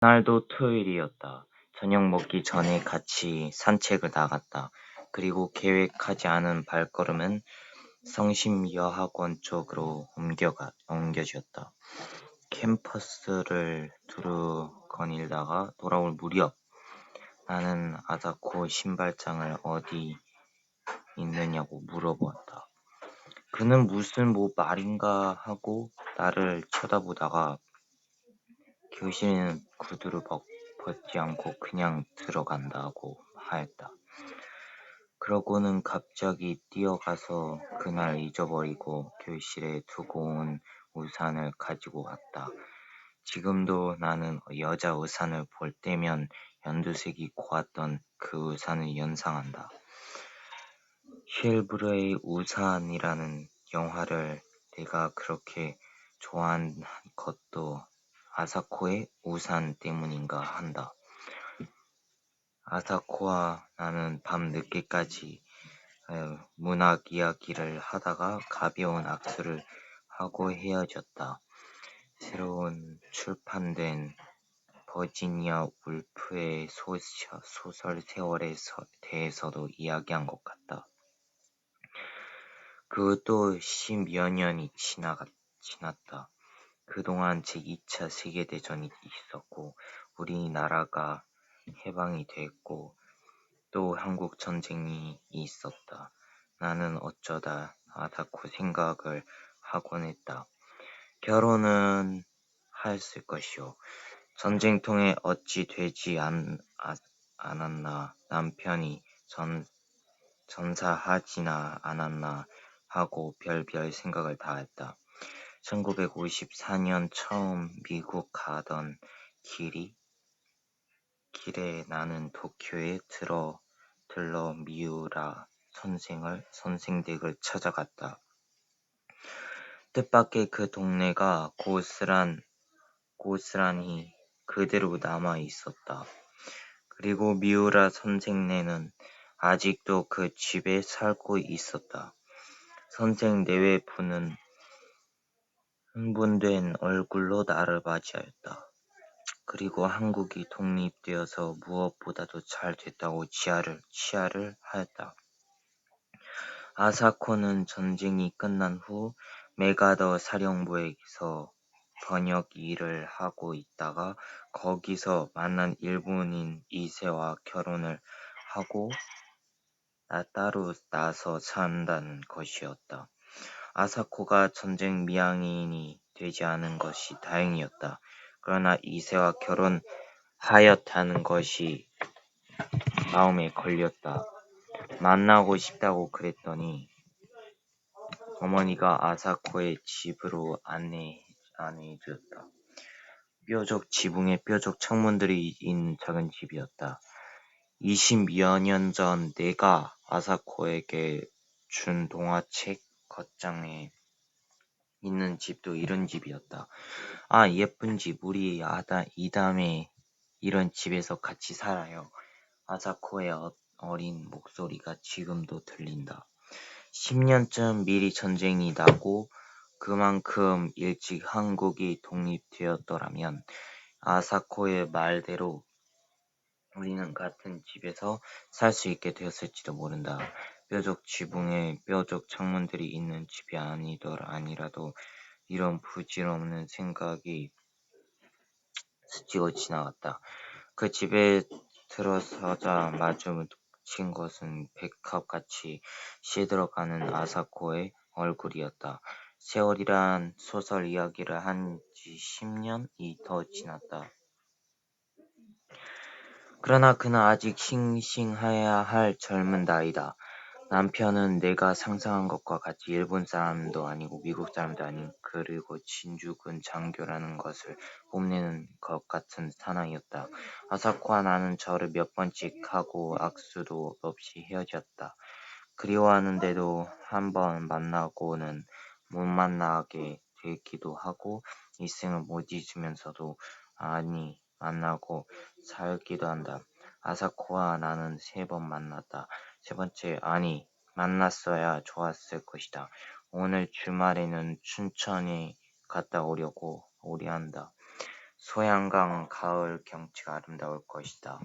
그날도 토요일이었다. 저녁 먹기 전에 같이 산책을 나갔다. 그리고 계획하지 않은 발걸음은 성심여학원 쪽으로 옮겨졌다. 캠퍼스를 두루 거닐다가 돌아올 무렵 나는 아사코 신발장을 어디 있느냐고 물어보았다. 그는 무슨 뭐 말인가 하고 나를 쳐다보다가 교실에는 구두를 벗지 않고 그냥 들어간다고 하였다. 그러고는 갑자기 뛰어가서 그날 잊어버리고 교실에 두고 온 우산을 가지고 왔다. 지금도 나는 여자 우산을 볼 때면 연두색이 고왔던 그 우산을 연상한다. 힐브레의 우산이라는 영화를 내가 그렇게 좋아한 것도 아사코의 우산 때문인가 한다. 아사코와 나는 밤 늦게까지 문학 이야기를 하다가 가벼운 악수를 하고 헤어졌다. 새로운 출판된 버지니아 울프의 소설 세월에 대해서도 이야기한 것 같다. 그것도 십여 년이 지났다. 그동안 제2차 세계대전이 있었고 우리나라가 해방이 됐고 또 한국전쟁이 있었다. 나는 어쩌다 아사코 생각을 하곤 했다. 결혼은 하였을 것이요. 전쟁통에 어찌 되지 않, 않았나 남편이 전, 전사하지나 않았나 하고 별별 생각을 다 했다. 1954년 처음 미국 가던 길이 길에 나는 도쿄에 들어 들러 미우라 선생을 선생 댁을 찾아갔다. 뜻밖의 그 동네가 고스란 고스란히 그대로 남아 있었다. 그리고 미우라 선생네는 아직도 그 집에 살고 있었다. 선생 내외부는 흥분된 얼굴로 나를 맞이하였다. 그리고 한국이 독립되어서 무엇보다도 잘 됐다고 치아를, 치아를 하였다. 아사코는 전쟁이 끝난 후 메가더 사령부에서 번역 일을 하고 있다가 거기서 만난 일본인 이세와 결혼을 하고 나 따로 나서 산다는 것이었다. 아사코가 전쟁 미양인이 되지 않은 것이 다행이었다. 그러나 이세와 결혼하였다는 것이 마음에 걸렸다. 만나고 싶다고 그랬더니 어머니가 아사코의 집으로 안내, 안내해 주었다. 뾰족 지붕에 뾰족 창문들이 있는 작은 집이었다. 20여 년 전 내가 아사코에게 준 동화책 겉장에 있는 집도 이런 집이었다. 아, 예쁜 집. 우리 아다, 이담에 이런 집에서 같이 살아요. 아사코의 어, 어린 목소리가 지금도 들린다. 10년쯤 미리 전쟁이 나고 그만큼 일찍 한국이 독립되었더라면 아사코의 말대로 우리는 같은 집에서 살 수 있게 되었을지도 모른다. 뾰족 지붕에 뾰족 창문들이 있는 집이 아니더라 아니라도 이런 부질없는 생각이 스치고 지나갔다. 그 집에 들어서자 마주 친 것은 백합같이 시들어가는 아사코의 얼굴이었다. 세월이란 소설 이야기를 한지 십년이 더 지났다. 그러나 그는 아직 싱싱해야 할 젊은 나이다. 남편은 내가 상상한 것과 같이 일본 사람도 아니고 미국 사람도 아닌 그리고 진주군 장교라는 것을 뽐내는 것 같은 사나이였다. 아사코와 나는 저를 몇 번씩 하고 악수도 없이 헤어졌다. 그리워하는데도 한 번 만나고는 못 만나게 되기도 하고 이생을 못 잊으면서도 아니 만나고 살기도 한다. 아사코와 나는 세 번 만났다. 세 번째, 아니, 만났어야 좋았을 것이다. 오늘 주말에는 춘천에 갔다 오려고 오려 한다. 소양강 가을 경치가 아름다울 것이다.